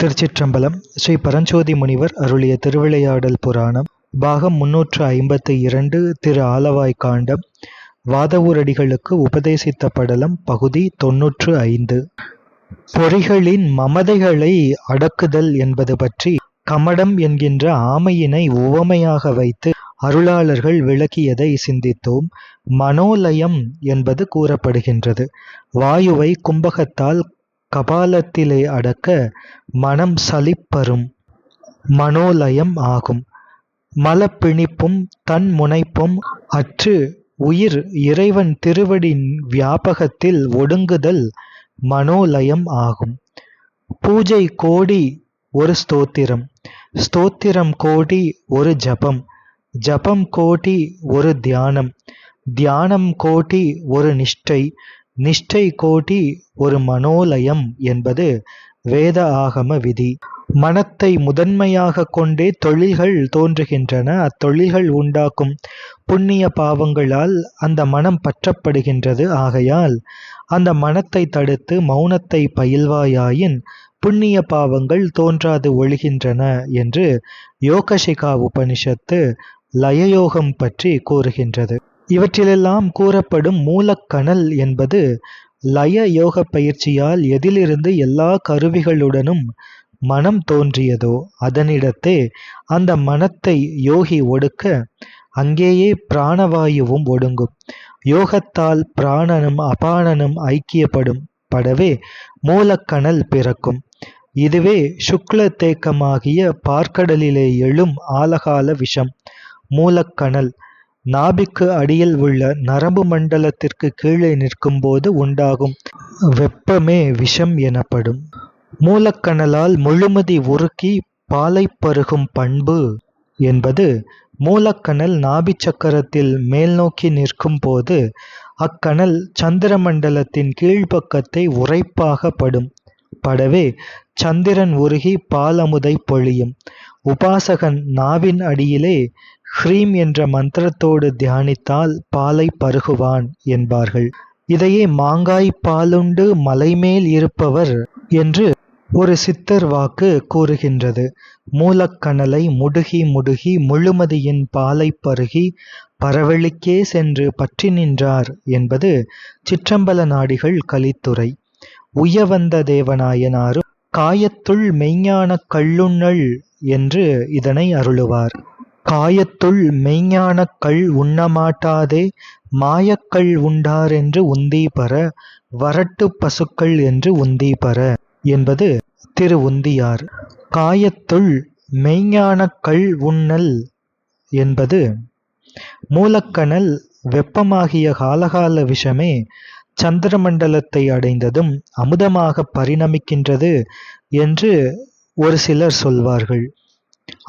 திருச்சிற்றம்பலம் ஸ்ரீ பரஞ்சோதி முனிவர் அருளிய திருவிளையாடல் புராணம் பாகம் முன்னூற்று ஐம்பத்தி இரண்டு திரு ஆலவாய் காண்டம் வாதவூரடிகளுக்கு உபதேசித்த படலம் பகுதி தொன்னூற்று ஐந்து. பொறிகளின் மமதைகளை அடக்குதல் என்பது பற்றி கமடம் என்கின்ற ஆமையினை உவமையாக வைத்து அருளாளர்கள் விளக்கியதை சிந்தித்தோம். மனோலயம் என்பது கூறப்படுகின்றது. வாயுவை கும்பகத்தால் கபாலத்திலே அடக்க மனம் சலிப்பரும் மனோலயம் ஆகும். மலப்பிணிப்பும் தன் முனைப்பும் அற்று உயிர் இறைவன் திருவடின் வியாபகத்தில் ஒடுங்குதல் மனோலயம் ஆகும். பூஜை கோடி ஒரு ஸ்தோத்திரம் ஸ்தோத்திரம் கோடி ஒரு ஜபம் ஜபம் கோடி ஒரு தியானம் தியானம் கோடி ஒரு நிஷ்டை நிஷ்டை கோடி ஒரு மனோலயம் என்பது வேத ஆகம விதி. மனத்தை முதன்மையாக கொண்டே தொழில்கள் தோன்றுகின்றன. அத்தொழில்கள் உண்டாக்கும் புண்ணிய பாவங்களால் அந்த மனம் பற்றப்படுகின்றது. ஆகையால் அந்த மனத்தை தடுத்து மௌனத்தை பயில்வாயாயின் புண்ணிய பாவங்கள் தோன்றாது ஒழுகின்றன என்று யோகசிகா உபனிஷத்து லயயோகம் பற்றி கூறுகின்றது. இவற்றிலெல்லாம் கூறப்படும் மூலக்கணல் என்பது லய யோக பயிற்சியால் எதிலிருந்து எல்லா கருவிகளுடனும் மனம் தோன்றியதோ அதனிடத்தே அந்த மனத்தை யோகி ஒடுக்க அங்கேயே பிராணவாயுவும் ஒடுங்கும். யோகத்தால் பிராணனும் அபானனும் ஐக்கியப்படும் படவே மூலக்கணல் பிறக்கும். இதுவே சுக்ல தேக்கமாகிய பார்க்கடலிலே எழும் ஆலகால விஷம் மூலக்கணல். நாபிக்கு அடியில் உள்ள நரம்பு மண்டலத்திற்கு கீழே நிற்கும்போது உண்டாகும் வெப்பமே விஷம் எனப்படும். மூலக்கணலால் முழுமதி உருக்கி பாலை பருகும் பண்பு என்பது மூலக்கணல் நாபி சக்கரத்தில் மேல் நோக்கி நிற்கும் போது அக்கணல் சந்திரமண்டலத்தின் கீழ்ப்பக்கத்தை உரைப்பாக படும் படவே சந்திரன் உருகி பாலமுதை பொழியும். உபாசகன் நாவின் அடியிலே ஹ்ரீம் என்ற மந்திரத்தோடு தியானித்தால் பாலை பருகுவான் என்பார்கள். இதையே மாங்காய் பாலுண்டு மலைமேல் இருப்பவர் என்று ஒரு சித்தர் வாக்கு கூறுகின்றது. மூலக்கணலை முடுகி முடுகி முழுமதியின் பாலை பருகி பரவெளிக்கே சென்று பற்றி நின்றார் என்பது சிற்றம்பல நாடிகள் கலித்துறை. உயவந்த தேவநாயனாரும் காயத்துள் மெய்ஞான கள்ளுண்ணல் என்று இதனை அருளுவார். காயத்துள் மெய்ஞான கள் உண்ணமாட்டாதே மாயக்கள் உண்டாரென்று உந்தி பர வரட்டு பசுக்கள் என்று உந்தி பர என்பது திரு உந்தியார் காயத்துள் மெய்ஞான கள் உண்ணல் என்பது மூலக்கணல் வெப்பமாகிய காலகால விஷமே சந்திரமண்டலத்தை அடைந்ததும் அமுதமாக பரிணமிக்கின்றது என்று ஒரு சிலர் சொல்வார்கள்.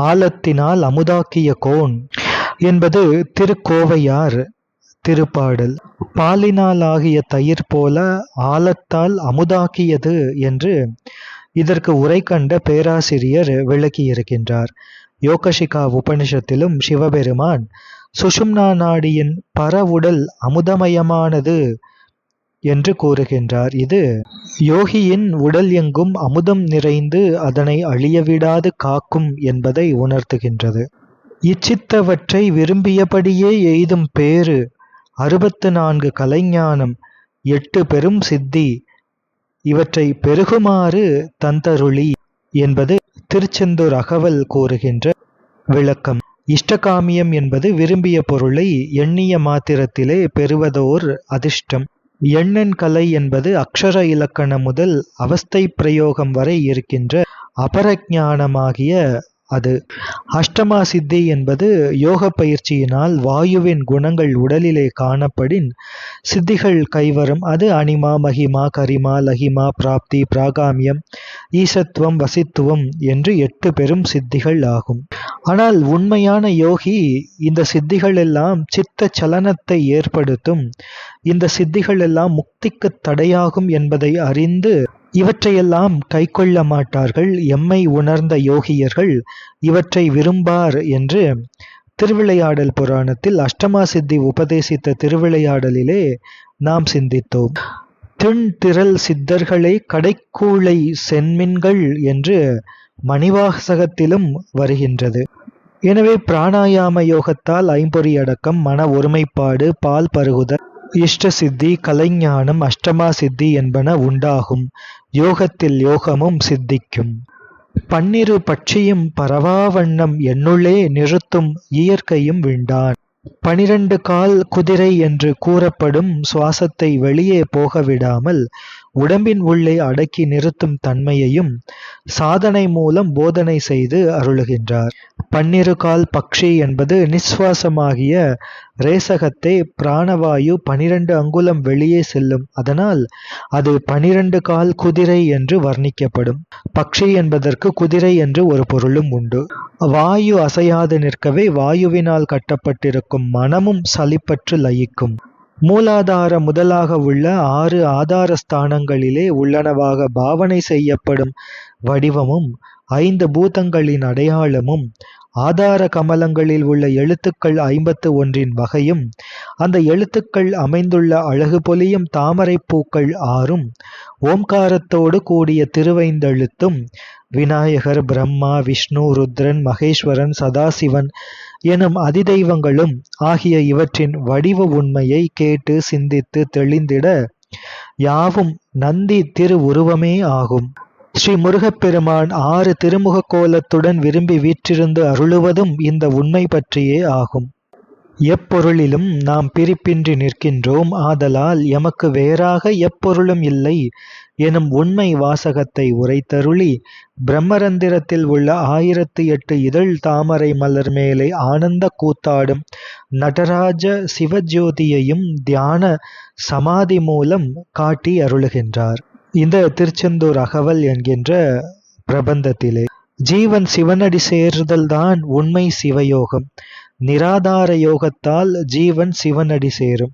ஆழத்தினால் அமுதாக்கிய கோன் என்பது திருக்கோவையார் திருப்பாடல். பாலினால் ஆகிய தயிர் போல ஆழத்தால் அமுதாக்கியது என்று இதற்கு உரை கண்ட பேராசிரியர் விளக்கியிருக்கின்றார். யோகசிகா உபனிஷத்திலும் சிவபெருமான் சுஷும்னா நாடியின் பரவுடல் அமுதமயமானது என்று கூறுகின்றார். இது யோகியின் உடல் எங்கும் அமுதம் நிறைந்து அதனை அழியவிடாது காக்கும் என்பதை உணர்த்துகின்றது. இச்சித்தவற்றை விரும்பியபடியே எய்தும் பேறு அறுபத்து நான்கு கலைஞானம் எட்டு பெரும் சித்தி இவற்றை பெருகுமாறு தந்தருளி என்பது திருச்செந்தூர் அகவல் கூறுகின்ற விளக்கம். இஷ்டகாமியம் என்பது விரும்பிய பொருளை எண்ணிய மாத்திரத்திலே பெறுவதோர் அதிர்ஷ்டம். எண்ணெண் கலை என்பது அக்ஷர இலக்கணம் முதல் அவஸ்தை பிரயோகம் வரை இருக்கின்ற அபரஞானமாகிய அது. அஷ்டமா சித்தி என்பது யோக பயிற்சியினால் வாயுவின் குணங்கள் உடலிலே காணப்படின் சித்திகள் கைவரும். அது அனிமா மகிமா கரிமா லகிமா பிராப்தி பிராகாமியம் ஈசத்துவம் வசித்துவம் என்று எட்டு பெரும் சித்திகள் ஆகும். ஆனால் உண்மையான யோகி இந்த சித்திகள் எல்லாம் சித்த சலனத்தை ஏற்படுத்தும். இந்த சித்திகள் எல்லாம் முக்திக்கு தடையாகும் என்பதை அறிந்து இவற்றையெல்லாம் கைக்கொள்ள மாட்டார்கள். எம்மை உணர்ந்த யோகியர்கள் இவற்றை விரும்பார் என்று திருவிளையாடல் புராணத்தில் அஷ்டமா சித்தி உபதேசித்த திருவிளையாடலிலே நாம் சிந்தித்தோம். திண்திறல் சித்தர்களே கடைக்கூளை சென்மின்கள் என்று மணிவாசகத்திலும் வருகின்றது. எனவே பிராணாயாம யோகத்தால் ஐம்பொறி அடக்கம் மன ஒருமைப்பாடு பால் பருகுதல் இஷ்ட சித்தி கலைஞானம் அஷ்டமா சித்தி என்பன உண்டாகும். யோகத்தில் யோகமும் சித்திக்கும். பன்னிரு பட்சியும் பரவாவண்ணம் என்னுள்ளே நிறுத்தும் இயற்கையும் விண்டான். பனிரண்டு கால் குதிரை என்று கூறப்படும் சுவாசத்தை வெளியே போகவிடாமல் உடம்பின் உள்ளே அடக்கி நிறுத்தும் தன்மையையும் சாதனை மூலம் போதனை செய்து அருளுகின்றார். பன்னிரு கால் பக்ஷி என்பது நிஸ்வாசமாகிய ரேசகத்தை பிராணவாயு பனிரெண்டு அங்குலம் வெளியே செல்லும். அதனால் அது பனிரெண்டு கால் குதிரை என்று வர்ணிக்கப்படும். பக்ஷி என்பதற்கு குதிரை என்று ஒரு பொருளும் உண்டு. வாயு அசையாது நிற்கவே வாயுவினால் கட்டப்பட்டிருக்கும் மனமும் சலிப்பற்று லயிக்கும். மூலாதார முதலாக உள்ள ஆறு ஆதார ஸ்தானங்களிலே உள்ளனவாக பாவனை செய்யப்படும் வடிவமும் ஐந்து பூதங்களின் அடையாளமும் ஆதார கமலங்களில் உள்ள எழுத்துக்கள் ஐம்பத்து ஒன்றின் வகையும் அந்த எழுத்துக்கள் அமைந்துள்ள அழகு பொலியும் தாமரை பூக்கள் ஆறும் ஓம்காரத்தோடு கூடிய திருவைந்தெழுத்தும் விநாயகர் பிரம்மா விஷ்ணு ருத்ரன் மகேஸ்வரன் சதாசிவன் எனும் அதிதெய்வங்களும் ஆகிய இவற்றின் வடிவ உண்மையை கேட்டு சிந்தித்து தெளிந்திட யாவும் நந்தி திரு உருவமே ஆகும். ஸ்ரீ முருகப்பெருமான் ஆறு திருமுக கோலத்துடன் விரும்பி வீற்றிருந்து அருளுவதும் இந்த உண்மை பற்றியே ஆகும். எப்பொருளிலும் நாம் பிரிப்பின்றி நிற்கின்றோம். ஆதலால் எமக்கு வேறாக எப்பொருளும் இல்லை எனும் உண்மை வாசகத்தை உரைத்தருளி பிரம்மரந்திரத்தில் உள்ள ஆயிரத்து எட்டு இதழ் தாமரை மலர் மேலே ஆனந்த கூத்தாடும் நடராஜ சிவஜோதியையும் தியான சமாதி மூலம் காட்டி அருளுகின்றார். இந்த திருச்செந்தூர் அகவல் என்கின்ற பிரபந்தத்திலே ஜீவன் சிவனடி சேர்தல் தான் உண்மை சிவயோகம். நிராதார யோகத்தால் ஜீவன் சிவனடி சேரும்.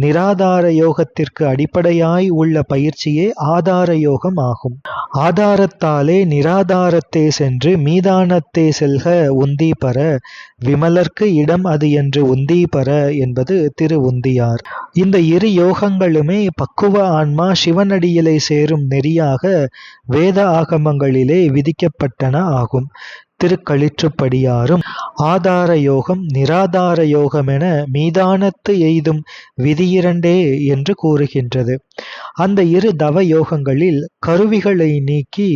நிராதார யோகத்திற்கு அடிப்படையாய் உள்ள பயிற்சியே ஆதார யோகம் ஆகும். ஆதாரத்தாலே நிராதாரத்தே சென்று மீதானத்தே செல்க உந்தி பர விமலர்க்கு இடம் அது என்று உந்தி பர என்பது திரு உந்தியார் இந்த இரு யோகங்களுமே பக்குவ ஆன்மா சிவனடியிலே சேரும் நெறியாக வேத ஆகமங்களிலே விதிக்கப்பட்டன ஆகும். திருக்களிற்றுப்படியாரும் ஆதார யோகம் நிராதார யோகம் என மீதானத்து எய்தும் விதியிரண்டே என்று கூறுகின்றது. அந்த இரு தவ யோகங்களில் கருவிகளை நீக்கி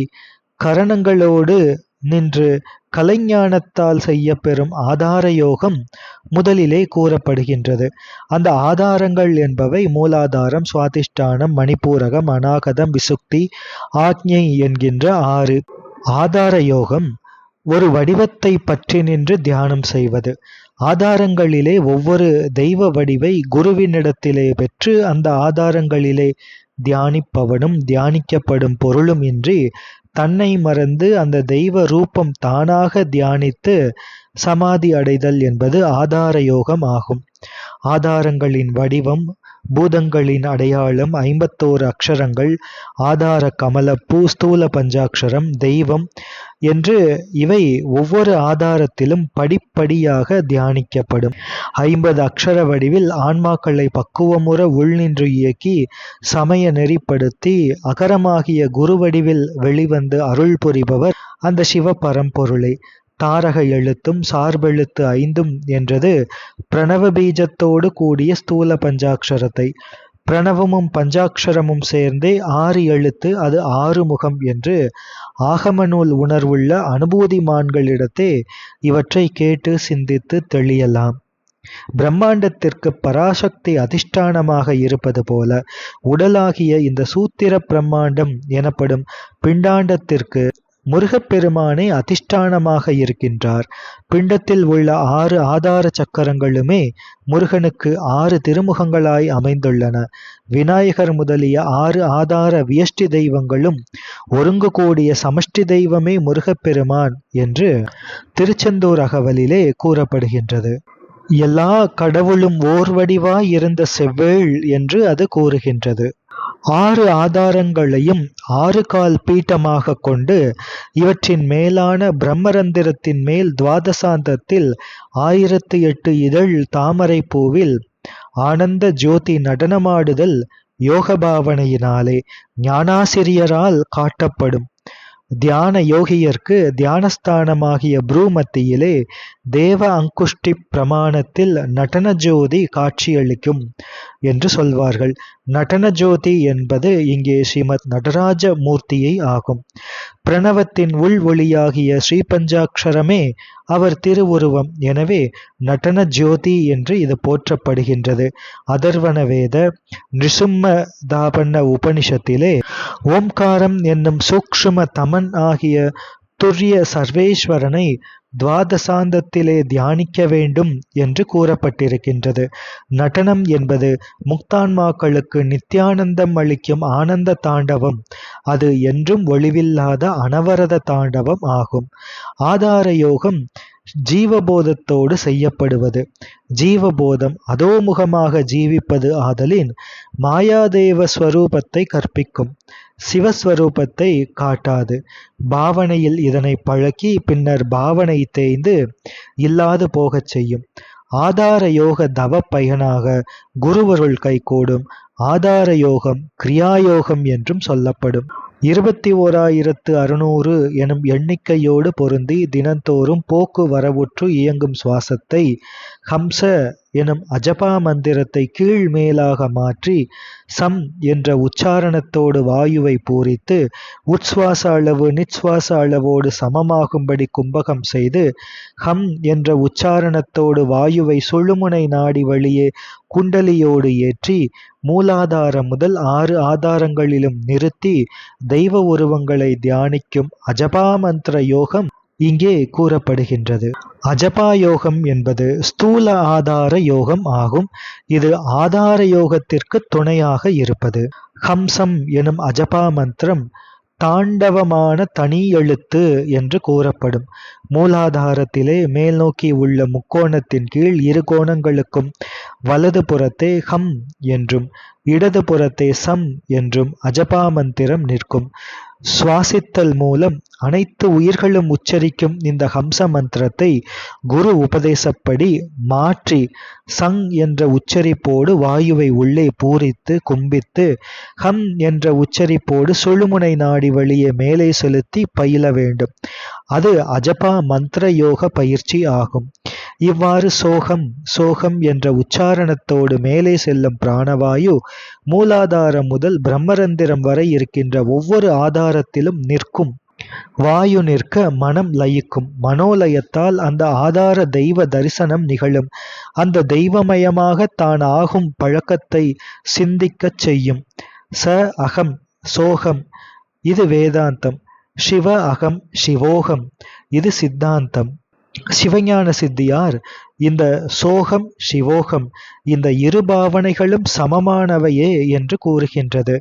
கரணங்களோடு நின்று கலைஞானத்தால் செய்ய பெறும் ஆதார யோகம் முதலிலே கூறப்படுகின்றது. அந்த ஆதாரங்கள் என்பவை மூலாதாரம் சுவாதிஷ்டானம் மணிப்பூரகம் அநாகதம் விசுக்தி ஆக்ஞை என்கின்ற ஆறு. ஆதார யோகம் ஒரு வடிவத்தை பற்றி நின்று தியானம் செய்வது. ஆதாரங்களிலே ஒவ்வொரு தெய்வ வடிவை குருவினிடத்திலே பெற்று அந்த ஆதாரங்களிலே தியானிப்பவனும் தியானிக்கப்படும் பொருளும் இன்றி தன்னை மறந்து அந்த தெய்வ ரூபம் தானாக தியானித்து சமாதி அடைதல் என்பது ஆதார யோகம் ஆகும். ஆதாரங்களின் வடிவம் பூதங்களின் அடையாளம் ஐம்பத்தோரு அக்ஷரங்கள் ஆதார கமலப்பூ ஸ்தூல பஞ்சாட்சரம் தெய்வம் என்று இவை ஒவ்வொரு ஆதாரத்திலும் படிப்படியாக தியானிக்கப்படும். ஐம்பது அக்ஷர வடிவில் ஆன்மாக்களை பக்குவமுற உள்நின்று இயக்கி சமய நெறிப்படுத்தி அகரமாகிய குரு வடிவில் வெளிவந்து அருள் புரிபவர் அந்த சிவ பரம்பொருளை தாரக எழுத்தும் சார்பெழுத்து ஐந்தும் என்றது பிரணவ பீஜத்தோடு கூடிய ஸ்தூல பஞ்சாட்சரத்தை. பிரணவமும் பஞ்சாட்சரமும் சேர்ந்தே ஆறு எழுத்து அது ஆறு முகம் என்று ஆகம நூல் உணர்வுள்ள அனுபூதிமான்களிடத்தே இவற்றை கேட்டு சிந்தித்து தெளியலாம். பிரம்மாண்டத்திற்கு பராசக்தி அதிஷ்டானமாக இருப்பது போல உடலாகிய இந்த சூத்திர பிரம்மாண்டம் எனப்படும் பிண்டாண்டத்திற்கு முருகப்பெருமானே அதிஷ்டானமாக இருக்கின்றார். பிண்டத்தில் உள்ள ஆறு ஆதார சக்கரங்களுமே முருகனுக்கு ஆறு திருமுகங்களாய் அமைந்துள்ளன. விநாயகர் முதலிய ஆறு ஆதார வியஷ்டி தெய்வங்களும் ஒருங்கு கூடிய சமஷ்டி தெய்வமே முருகப்பெருமான் என்று திருச்செந்தூர் அகவலிலே கூறப்படுகின்றது. எல்லா கடவுளும் ஓர் வடிவாய் இருந்த செவ்வேள் என்று அது கூறுகின்றது. ஆறு ஆதாரங்களையும் ஆறு கால் பீட்டமாக கொண்டு இவற்றின் மேலான பிரம்மரந்திரத்தின் மேல் துவாதசாந்தத்தில் ஆயிரத்து எட்டு இதழ் தாமரை பூவில் ஆனந்த ஜோதி நடனமாடுதல் யோக பாவனையினாலே ஞானாசிரியரால் காட்டப்படும். தியான யோகியர்க்கு தியானஸ்தானமாகிய புரூமத்தியிலே தேவ அங்குஷ்டி பிரமாணத்தில் நடன ஜோதி காட்சியளிக்கும் என்று சொல்வார்கள். நடன ஜோதி என்பது இங்கே ஸ்ரீமத் நடராஜ மூர்த்தியை ஆகும். பிரணவத்தின் உள் ஒளியாகிய ஸ்ரீபஞ்சாட்சரமே அவர் திருவுருவம். எனவே நடன ஜோதி என்று இது போற்றப்படுகின்றது. அதர்வன வேத நிருசும்ம தாபண்ண உபனிஷத்திலே ஓம்காரம் என்னும் சூக்ஷ்ம தமன் ஆகிய துரிய சர்வேஸ்வரனை துவாதசாந்தத்திலே தியானிக்க வேண்டும் என்று கூறப்பட்டிருக்கின்றது. நடனம் என்பது முக்தான்மாக்களுக்கு நித்தியானந்தம் அளிக்கும் ஆனந்த தாண்டவம். அது என்றும் ஒளிவில்லாத அனவரத தாண்டவம் ஆகும். ஆதார யோகம் ஜீவபோதத்தோடு செய்யப்படுவது. ஜீவபோதம் அதோமுகமாக ஜீவிப்பது ஆதலின் மாயாதேவ ஸ்வரூபத்தை கற்பிக்கும். சிவஸ்வரூபத்தை காட்டாது. பாவனையில் இதனை பழக்கி பின்னர் பாவனை தேய்ந்து இல்லாது போகச் செய்யும். ஆதார யோக தவ பயனாக குருவருள் கைகூடும் ஆதார யோகம் கிரியாயோகம் என்றும் சொல்லப்படும். இருபத்தி ஓராயிரத்து அறுநூறு எனும் எண்ணிக்கையோடு பொருந்தி தினந்தோறும் போக்கு வரவுற்று இயங்கும் சுவாசத்தை ஹம்ச எனும் அஜபா மந்திரத்தை கீழ் மேலாக மாற்றி சம் என்ற உச்சாரணத்தோடு வாயுவை பூரித்து உட்சுவாச அளவு நிச்சுவாச அளவோடு சமமாகும்படி கும்பகம் செய்து ஹம் என்ற உச்சாரணத்தோடு வாயுவை சுழுமுனை நாடி வழியே குண்டலியோடு ஏற்றி மூலாதாரம் முதல் ஆறு ஆதாரங்களிலும் நிறுத்தி தெய்வ உருவங்களை தியானிக்கும் அஜபா மந்திர யோகம் இங்கே கூறப்படுகின்றது. அஜபா யோகம் என்பது ஸ்தூல ஆதார யோகம் ஆகும். இது ஆதார யோகத்திற்கு துணையாக இருப்பது. ஹம்சம் எனும் அஜபா மந்திரம் தாண்டவமான தனி எழுத்து என்று கூறப்படும். மூலாதாரத்திலே மேல் நோக்கி உள்ள முக்கோணத்தின் கீழ் இரு கோணங்களுக்கும் வலது புறத்தே ஹம் என்றும் இடது புறத்தே சம் என்றும் அஜபா மந்திரம் நிற்கும். சுவாசித்தல் மூலம் அனைத்து உயிர்களும் உச்சரிக்கும் இந்த ஹம்ச மந்திரத்தை குரு உபதேசப்படி மாற்றி சங் என்ற உச்சரிப்போடு வாயுவை உள்ளே பூரித்து கும்பித்து ஹம் என்ற உச்சரிப்போடு சுழுமுனை நாடி வழியே மேலே செலுத்தி பயில வேண்டும். அது அஜபா மந்திர யோக பயிற்சி ஆகும். இவ்வாறு சோகம் சோகம் என்ற உச்சாரணத்தோடு மேலே செல்லும் பிராணவாயு மூலாதாரம் முதல் பிரம்மரந்திரம் வரை இருக்கின்ற ஒவ்வொரு ஆதாரத்திலும் நிற்கும். வாயு நிற்க மனம் லயிக்கும். மனோலயத்தால் அந்த ஆதார தெய்வ தரிசனம் நிகழும். அந்த தெய்வமயமாக தான் ஆகும் பழக்கத்தை சிந்திக்கச் செய்யும். ச அகம் சோகம் இது வேதாந்தம். சிவ அகம் சிவோகம் இது சித்தாந்தம். சிவஞான சித்தியார் இந்த சோகம் சிவோகம் இந்த இரு பாவனைகளும் சமமானவையே என்று கூறுகின்றது.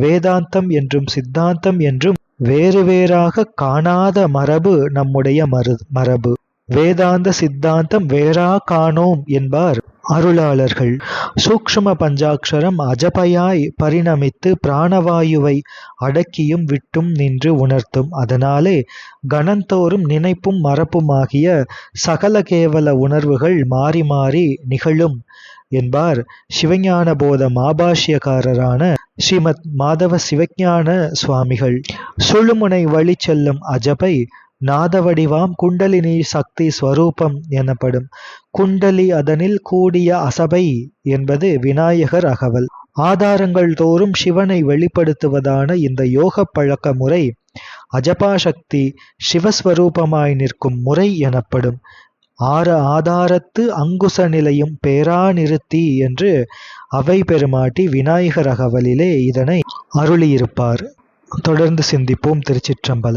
வேதாந்தம் என்றும் சித்தாந்தம் என்றும் வேறு வேறாக காணாத மரபு நம்முடைய மரு மரபு. வேதாந்த சித்தாந்தம் வேறா காணோம் என்பார். அருளாளர்கள். சூக்ஷ்ம பஞ்சாட்சரம் அஜபயாய் பரிணமித்து பிராணவாயுவை அடக்கியும் விட்டும் நின்று உணர்த்தும். அதனாலே கணந்தோறும் நினைப்பும் மறப்புமாகிய சகல கேவல உணர்வுகள் மாறி மாறி நிகழும் என்பார் சிவஞான போத மாபாஷ்யக்காரரான ஸ்ரீமத் மாதவ சிவஞான சுவாமிகள் சுழுமுனை வழி செல்லும் அஜபை நாதவடிவாம் குண்டலினி சக்தி ஸ்வரூபம் எனப்படும். குண்டலி அதனில் கூடிய அசபை என்பது விநாயகர் அகவல். ஆதாரங்கள் தோறும் சிவனை வெளிப்படுத்துவதான இந்த யோக பழக்க முறை அஜபாசக்தி சிவஸ்வரூபமாய் நிற்கும் முறை எனப்படும். ஆறு ஆதாரத்து அங்குச நிலையும் பேரா நிறுத்தி என்று அவை பெருமாட்டி விநாயகர் அகவலிலே இதனை அருளியிருப்பார். தொடர்ந்து சிந்திப்போம் திருச்சிற்றம்பலம்.